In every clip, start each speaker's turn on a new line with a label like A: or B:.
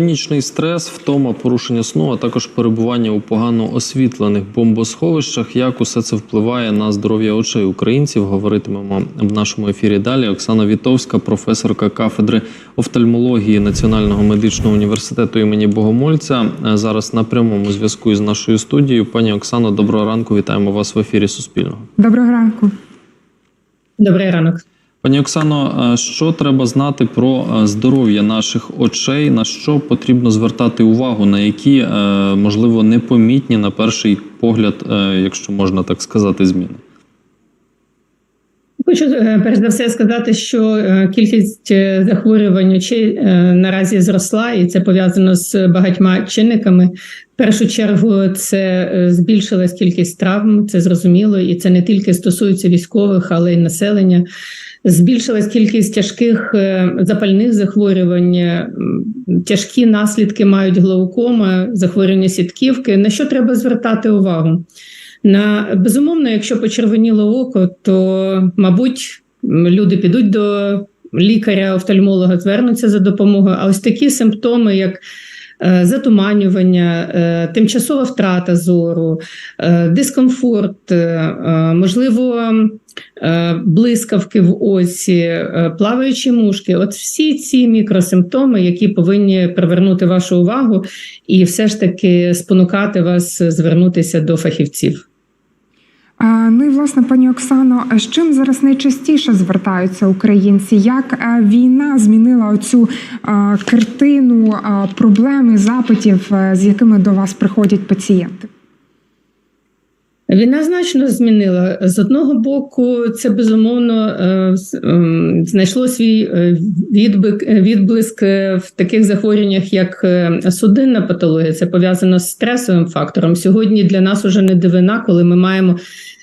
A: Хронічний стрес, втома, порушення сну, а також перебування у погано освітлених бомбосховищах. Як усе це впливає на здоров'я очей українців? Говоритимемо в нашому ефірі далі. Оксана Вітовська, професорка кафедри офтальмології Національного медичного університету імені Богомольця. е, Зараз на прямому зв'язку із нашою студією. Пані Оксано, доброго ранку. Вітаємо вас в ефірі Суспільного.
B: Доброго ранку.
C: Добрий ранок.
A: Пані Оксано, е, що треба знати про е, здоров'я наших очей? На що потрібно звертати увагу, на які е, можливо непомітні на перший погляд, якщо можна так сказати, зміни?
C: Хочу перш за все сказати, що кількість захворювань очей наразі зросла, і це пов'язано з багатьма чинниками. Першу чергу це е, збільшилась кількість травм, це зрозуміло, і це не тільки стосується військових, але й населення. Збільшилась кількість тяжких е, запальних захворювань, е, тяжкі наслідки мають глаукома, захворювання сітківки. На що треба звертати увагу? На безумовно, якщо почервоніло око, то мабуть люди підуть до лікаря-офтальмолога, звернуться за допомогою. А ось такі симптоми, як затуманювання, е, тимчасова втрата зору, е, дискомфорт, е, е, можливо, е, блискавки в оці, е, плаваючі мушки от всі ці мікросимптоми, які повинні привернути вашу увагу і все ж таки спонукати вас звернутися до фахівців.
B: Ну і власне, пані Оксано, з чим зараз найчастіше звертаються українці? Як е, війна змінила оцю е, картину проблеми проблем і запитів, е, з якими до вас приходять пацієнти?
C: Війна значно змінила з одного боку. Це безумовно е, ем, знайшло свій е, відбик, е, відблиск в таких захворюваннях, як судинна патологія. Це пов'язано з стресовим фактором. Сьогодні для нас уже не дивина, коли ми маємо.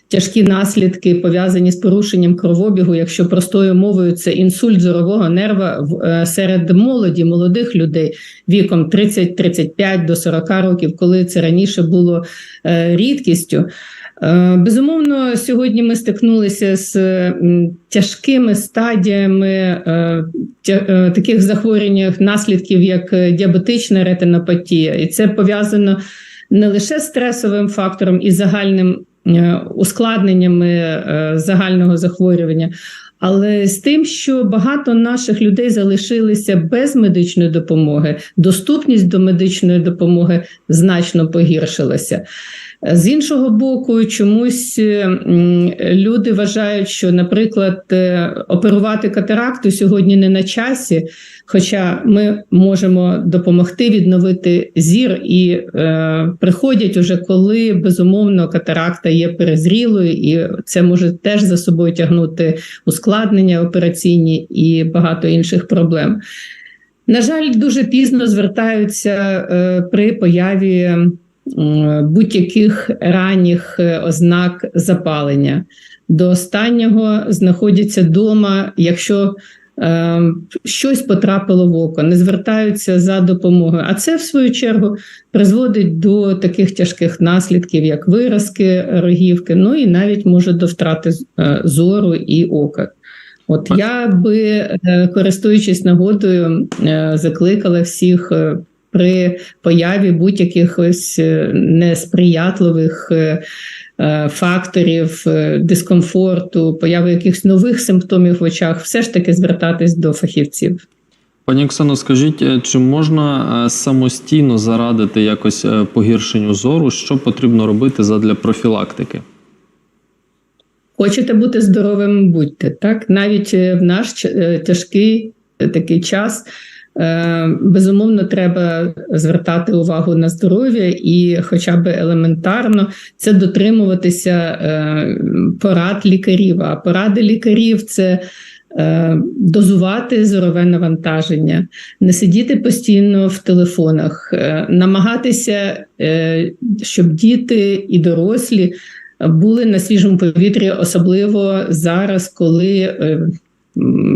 C: Тяжкі наслідки пов'язані з порушенням кровобігу, якщо простою мовою це інсульт зорового нерва е, серед молоді, молодих людей віком 30-35 до 40 років, коли це раніше було е, рідкістю. Е, Безумовно, сьогодні ми стикнулися з тяжкими стадіями таких захворювань, наслідків, як діабетична ретинопатія, і це пов'язано не лише з стресовим фактором і загальним ускладненнями е, загального захворювання. Але з тим, що багато наших людей залишилися без медичної допомоги, доступність до медичної допомоги значно погіршилася. З іншого боку, чомусь е, люди вважають, що, наприклад, е, оперувати катаракту сьогодні не на часі, хоча ми можемо допомогти відновити зір і е, приходять уже коли безумовно катаракта є перезрілою, і це може теж за собою тягнути ускладнення операційні і багато інших проблем. На жаль, дуже пізно звертаються е, при появі м, будь-яких ранніх е, ознак запалення. До останнього знаходяться вдома, якщо е, щось потрапило в око, не звертаються за допомогою. А це, в свою чергу, призводить до таких тяжких наслідків, як виразки рогівки, ну і навіть може до втрати е, зору і ока. От я би, е, користуючись нагодою, е, закликала всіх е, при появі будь-яких ось е, несприятливих факторів дискомфорту, появи якихось нових симптомів в очах, все ж таки звертатись до фахівців.
A: Пані Оксано, скажіть, чи можна самостійно зарадити якось погіршенню зору? Що потрібно робити задля профілактики?
C: Хочете бути здоровим, будьте так. Навіть е, в наш е, тяжкий е, такий час. Безумовно, треба звертати увагу на здоров'я і, хоча б елементарно, це дотримуватися порад лікарів. А поради лікарів це дозувати зорове навантаження, не сидіти постійно в телефонах, намагатися, щоб діти і дорослі були на свіжому повітрі, особливо зараз, коли е,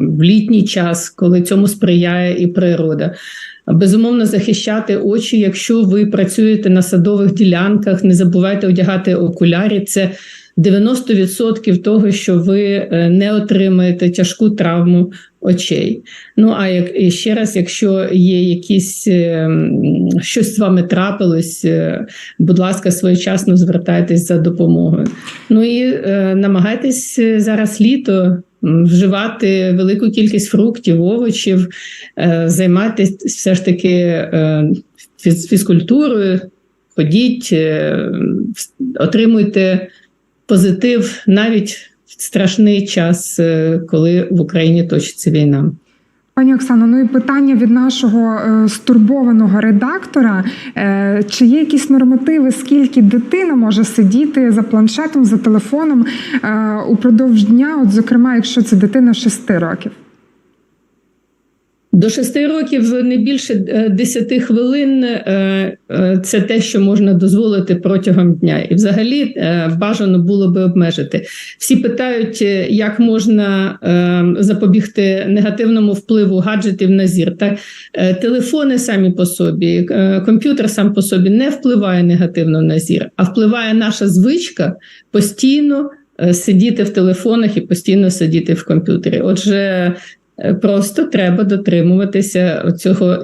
C: в літній час, коли цьому сприяє і природа. Безумовно, захищати очі, якщо ви працюєте на садових ділянках, не забувайте одягати окулярі. Це 90% того, що ви е, не отримаєте тяжку травму очей. Ну а як і ще раз, якщо є якісь е, щось з вами трапилось, е, будь ласка, своєчасно звертайтесь за допомогою. Ну і намагайтесь зараз літо. Вживати велику кількість фруктів, овочів, займайтесь все ж таки фізкультурою, ходіть, отримуйте позитив навіть в страшний час, е, коли в Україні точиться війна.
B: Пані Оксано, ну і питання від нашого е, стурбованого редактора: Е, чи є якісь нормативи, скільки дитина може сидіти за планшетом, за телефоном упродовж дня? От, зокрема, якщо це дитина 6 років?
C: До 6 років не більше е, 10 хвилин е, е, це те, що можна дозволити протягом дня. І взагалі е, бажано було би обмежити. Всі питають, е, як можна е, запобігти негативному впливу гаджетів на зір. Так, е, телефони самі по собі, е, комп'ютер сам по собі не впливає негативно на зір, а впливає наша звичка постійно е, сидіти в телефонах і постійно сидіти в комп'ютері. Отже. Е, Просто треба дотримуватися цього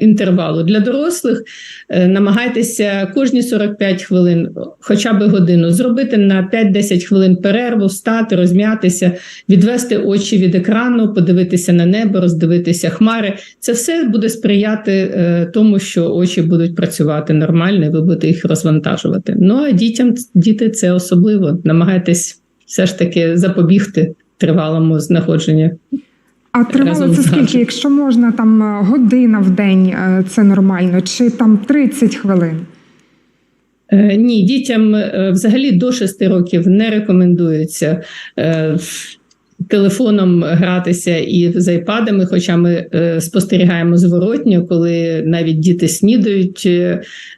C: інтервалу. Для дорослих е, намагайтеся кожні 45 хвилин, хоча б годину, зробити на 5-10 хвилин перерву, встати, розм'ятися, відвести очі від екрану, подивитися на небо, роздивитися хмари. Це все буде сприяти е, тому, що очі будуть працювати нормально, і ви будете їх розвантажувати. Ну а дітям діти це особливо. Намагайтесь все ж таки запобігти тривалому знаходженню
B: А тривало це скільки? Якщо можна, там е, година в день е, це нормально, чи там 30 хвилин?
C: Е, Ні, дітям взагалі до 6 років не рекомендується телефоном гратися і з айпадами, хоча ми е, спостерігаємо зворотньо, коли навіть діти снідають.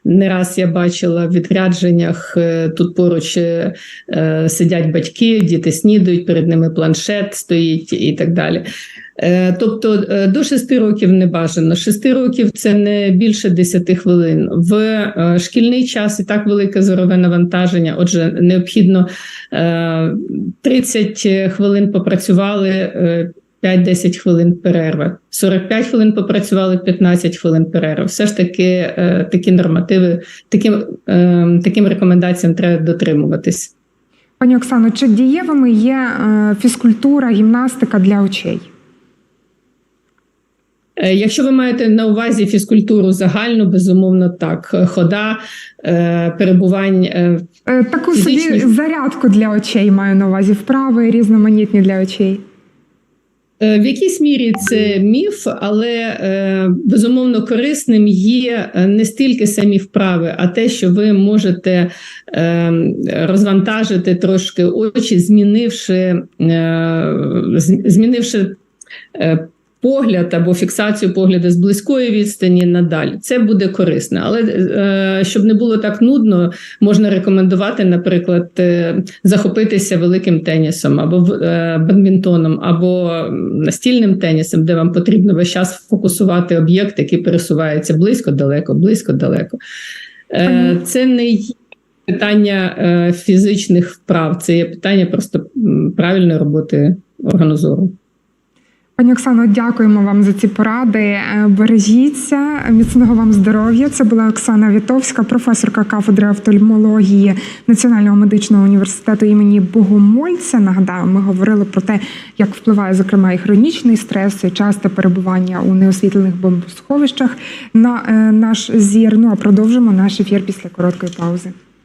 C: Не раз я бачила в відрядженнях е, тут поруч сидять батьки, діти снідають, перед ними планшет стоїть і так далі. Е, Тобто е, до 6 років не бажано. 6 років це не більше 10 хвилин. В е, шкільний час і так велике зорове навантаження. Отже, необхідно е, 30 хвилин попрацювали. е, 5-10 хвилин перерви, 45 хвилин попрацювали, 15 хвилин перерви. Все ж таки такі нормативи, таким, таким рекомендаціям треба дотримуватись.
B: Пані Оксано, чи дієвими є фізкультура, гімнастика для очей?
C: Е, Якщо ви маєте на увазі фізкультуру загальну, безумовно так. Хода, е, перебувань. е,
B: Таку собі зарядку для очей маю на увазі, вправи різноманітні для очей.
C: В якійсь мірі це міф, але безумовно корисним є не стільки самі вправи, а те, що ви можете розвантажити трошки очі, змінивши, змінивши погляд або фіксацію погляду з близької відстані надалі. Це буде корисно. Але е, щоб не було так нудно, можна рекомендувати, наприклад, е, захопитися великим тенісом або е, бадмінтоном, або настільним тенісом, де вам потрібно весь час фокусувати об'єкт, який пересувається близько, далеко, близько, далеко. Е, Це не є питання е, фізичних вправ, це є питання просто правильної роботи органу зору.
B: Пані Оксано, дякуємо вам за ці поради. Е, Бережіться, міцного вам здоров'я. Це була Оксана Вітовська, професорка кафедри офтальмології Національного медичного університету імені Богомольця. Нагадаю, ми говорили про те, як впливає зокрема і хронічний стрес, і часте перебування у неосвітлених бомбосховищах на е, наш зір. Ну а продовжимо наш ефір після короткої паузи.